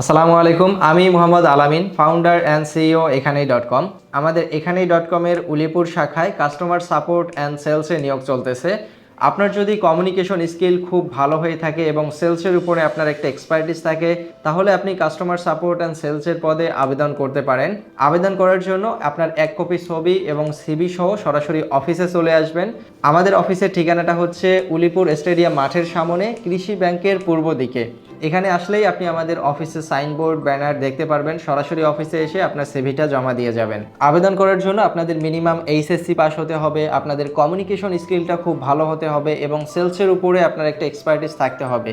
আসসালামু আলাইকুম, আমি Mohammad Alamin founder and CEO Ekhanei dot com আমাদের এখানেই ডট কমের উলিপুর শাখায় কাস্টমার সাপোর্ট অ্যান্ড সেলসে নিয়োগ চলতেছে। আপনার যদি কমিউনিকেশন স্কিল খুব ভালো হয়ে থাকে এবং সেলসের উপরে আপনার একটা এক্সপার্টিস থাকে, তাহলে আপনি কাস্টমার সাপোর্ট অ্যান্ড সেলসের পদে আবেদন করতে পারেন। আবেদন করার জন্য আপনার এক কপি ছবি এবং সিবি সহ সরাসরি অফিসে চলে আসবেন। আমাদের অফিসের ঠিকানাটা হচ্ছে উলিপুর স্টেডিয়াম মাঠের সামনে কৃষি ব্যাংকের পূর্ব দিকে। এখানে আসলেই আপনি আমাদের অফিসে সাইনবোর্ড, ব্যানার দেখতে পারবেন। সরাসরি অফিসে এসে আপনার সিভিটা জমা দিয়ে যাবেন। আবেদন করার জন্য আপনাদের মিনিমাম এইচএসসি পাস হতে হবে, আপনাদের কমিউনিকেশন স্কিলটা খুব ভালো হতে হবে এবং সেলসের উপরে আপনার একটা এক্সপার্টিস থাকতে হবে।